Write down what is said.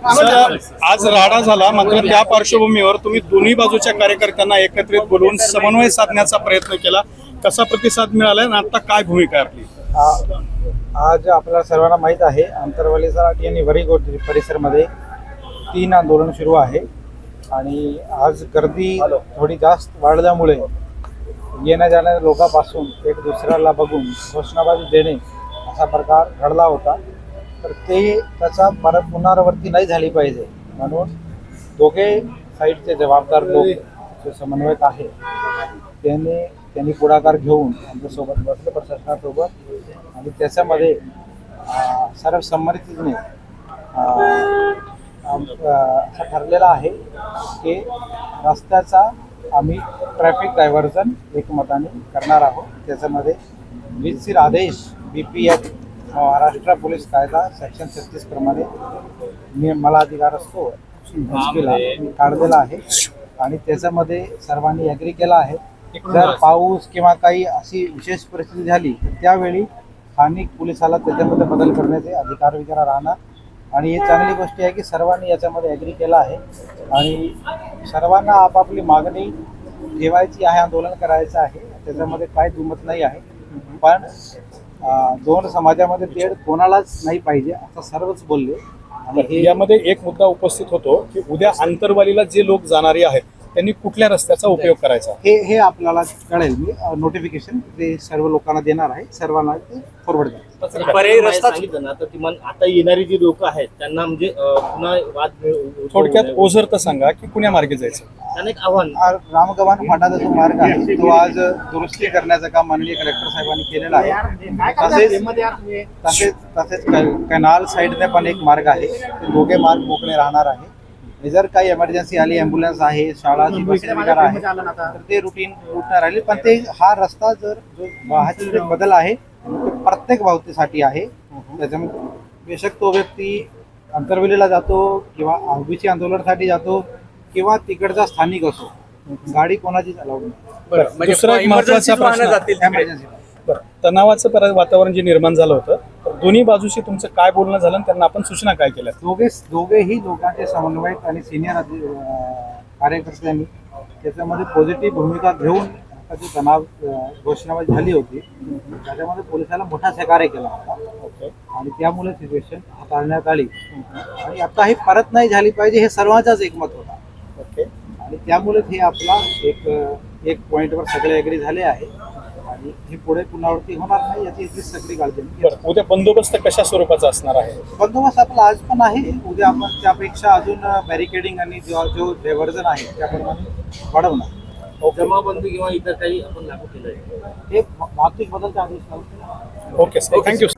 Sir, आज राडा झाला मात्र त्या पार्श्वभूमीवर तुम्ही दोन्ही बाजूच्या कार्यकर्त्यांना एकत्रित बोलवून समन्वय साधण्याचा प्रयत्न केला. कसा प्रतिसाद मिळाला आणि आता काय भूमिका आहे आपली आज आपल्याला सर्वांना माहीत आहे आंतरवालीचा आणि वरीगोट परिसरमध्ये तीन आंदोलन सुरू आहे. आणि आज गर्दी थोडी जास्त वाढल्यामुळे येण्या जाणाऱ्या लोकांपासून एक दुसऱ्याला बघून घोषणाबाजी देणे असा प्रकार घडला होता. तर ते त्याचा परत पुनरावृत्ती नाही झाली पाहिजे. म्हणून दोघे साईडचे जबाबदार लोक जे समन्वयक आहे त्यांनी त्यांनी पुढाकार घेऊन आमच्यासोबत बसले प्रशासनासोबत आणि त्याच्यामध्ये सर्व संमतीने असं ठरलेलं आहे की रस्त्याचा आम्ही ट्रॅफिक डायव्हर्जन एकमताने करणार आहोत. त्याच्यामध्ये वीजशीर आदेश B P F Maharashtra police कायदा सेक्शन छत्तीस प्रमाणे मी मला अधिकार असतो मी काढलेला आहे. आणि त्याच्यामध्ये सर्वांनी ॲग्री केला आहे. जर पाऊस किंवा काही अशी विशेष परिस्थिती झाली तर त्यावेळी स्थानिक पोलिसाला त्याच्यामध्ये बदल करण्याचे अधिकार वगैरे राहणार. आणि ही चांगली गोष्ट आहे की सर्वांनी याच्यामध्ये ॲग्री केला आहे. आणि सर्वांना आपापली मागणी ठेवायची आहे आंदोलन करायचं आहे. त्याच्यामध्ये काय दुमत नाही आहे. पण दोन समाजामध्ये तेढ कोणालाच नाही पाहिजे असं सर्वच बोलले. आणि हे यामध्ये एक मुद्दा उपस्थित होतो की उद्या आंतरवालीला जे लोक जाणारे आहेत त्यांनी कुठल्या रस्त्याचा उपयोग करायचा? हे हे आपल्याला कळेल. मी नोटिफिकेशन ते सर्व लोकांना देणार आहे सर्वांना ते फॉरवर्ड करेल. पर्यायी रस्ता सांगितलं ना तर किमान आता येणारी जी लोक आहेत त्यांना म्हणजे पुन्हा वाद थोडक्यात. ओझर तर सांगा की कुण्या मार्गे जायचं? त्यांना एक आव्हान. रामगव्हाण फाटाचा जो मार्ग आहे तो आज दुरुस्ती करण्याचं काम माननीय कलेक्टर साहेबांनी केलेलं आहे. तसेच तसेच तसेच क- कनाल साईडने पण एक मार्ग आहे. ते दोघे मार्ग मोकळे राहणार आहे. जर काही एमर्जन्सी आली ॲम्ब्युलन्स आहे वगैरे आहे तर ते रुटीन रूटने राहिले. पण ते हा रस्ता जर जो वाहतूक बदल आहे तो प्रत्येक वाहतुकीसाठी आहे. त्याच्यामध्ये बेशक तो व्यक्ती अंतरवेलीला जातो किंवा ओबीसी आंदोलनासाठी जातो किंवा तिकडचा स्थानिक असो. गाडी कोणाची चालवू बरं दुसरा एक महत्त्वाचा प्रश्न. एमर्जन्सी बरं तणावाचं परत वातावरण जे निर्माण झालं होतं दोन्ही बाजूशी तुमचं काय बोलणं झालं आणि त्यांना आपण सूचना काय केल्या? दोघे दोघेही लोकांचे समन्वयक आणि सिनियर कार्यकर्त्यांनी त्याच्यामध्ये पॉझिटिव्ह भूमिका घेऊन जी तणाव घोषणाबाजी झाली होती त्याच्यामध्ये पोलिसाला मोठा सहकार्य केला होता. आणि त्यामुळे सिच्युएशन हाताळण्यात आली. आणि आता ही परत नाही झाली पाहिजे हे सर्वांचाच एकमत होता. ओके. आणि त्यामुळेच हे आपला एक एक पॉईंटवर सगळे ॲग्री झाले आहे. आणि हे पुढे पुनरावृत्ती होणार नाही याची याची सगळी काळजी. बरं उद्या बंदोबस्त कशा स्वरूपाचा असणार आहे? बंदोबस्त आपला आज पण आहे. उद्या आपण त्यापेक्षा अजून बॅरिकेडिंग आणि जो जो डायव्हर्जन आहे त्याप्रमाणे वाढवणार. जमावबंदी किंवा इतर काही आपण लागू केलंय. हे वाहतूक बदलचा आदेश ओके सर थँक्यू